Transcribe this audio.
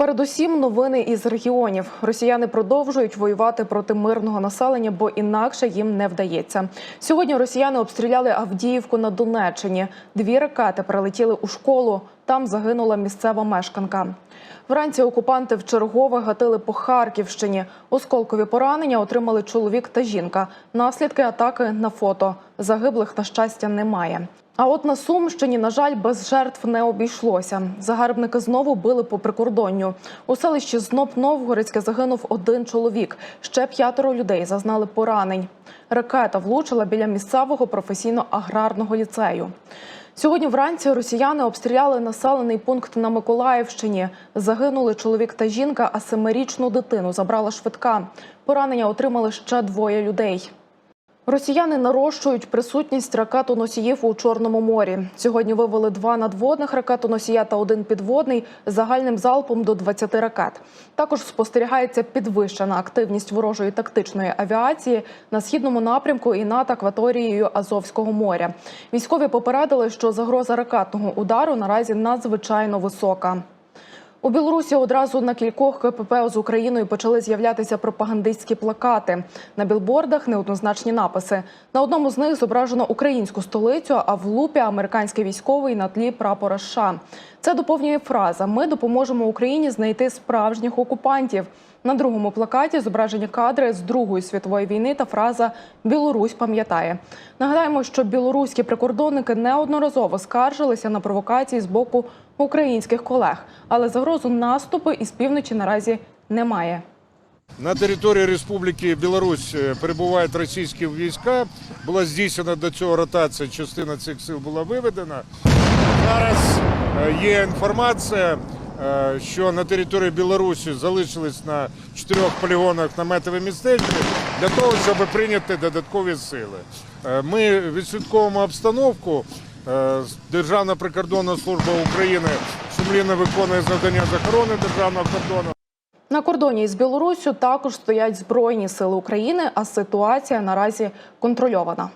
Передусім, новини із регіонів. Росіяни продовжують воювати проти мирного населення, бо інакше їм не вдається. Сьогодні росіяни обстріляли Авдіївку на Донеччині. Дві ракети прилетіли у школу. Там загинула місцева мешканка. Вранці окупанти вчергове гатили по Харківщині. Осколкові поранення отримали чоловік та жінка. Наслідки атаки на фото. Загиблих, на щастя, немає. А от на Сумщині, на жаль, без жертв не обійшлося. Загарбники знову били по прикордонню. У селищі Зноб Новгородське загинув один чоловік. Ще п'ятеро людей зазнали поранень. Ракета влучила біля місцевого професійно-аграрного ліцею. Сьогодні вранці росіяни обстріляли населений пункт на Миколаївщині. Загинули чоловік та жінка, а семирічну дитину забрала швидка. Поранення отримали ще двоє людей. Росіяни нарощують присутність ракетоносіїв у Чорному морі. Сьогодні вивели два надводних ракетоносія та один підводний загальним залпом до 20 ракет. Також спостерігається підвищена активність ворожої тактичної авіації на східному напрямку і над акваторією Азовського моря. Військові попередили, що загроза ракетного удару наразі надзвичайно висока. У Білорусі одразу на кількох КПП з Україною почали з'являтися пропагандистські плакати. На білбордах неоднозначні написи. На одному з них зображено українську столицю, а в лупі американський військовий на тлі прапора США. Це доповнює фраза Ми допоможемо Україні знайти справжніх окупантів. На другому плакаті зображені кадри з Другої світової війни та фраза Білорусь пам'ятає. Нагадаємо, що білоруські прикордонники неодноразово скаржилися на провокації з боку українських колег, але загрозу наступу із півночі наразі немає. На території Республіки Білорусь е, перебувають російські війська. Була здійснена до цього ротація, частина цих сил була виведена. Е, є інформація, е, що на території Білорусі залишились на чотирьох полігонах наметові містечки для того, щоб прийняти додаткові сили. Е, Ми відслідковуємо обстановку. Державна прикордонна служба України сумлінно виконує завдання з охорони державного кордону. На кордоні із Білоруссю також стоять збройні сили України, а ситуація наразі контрольована.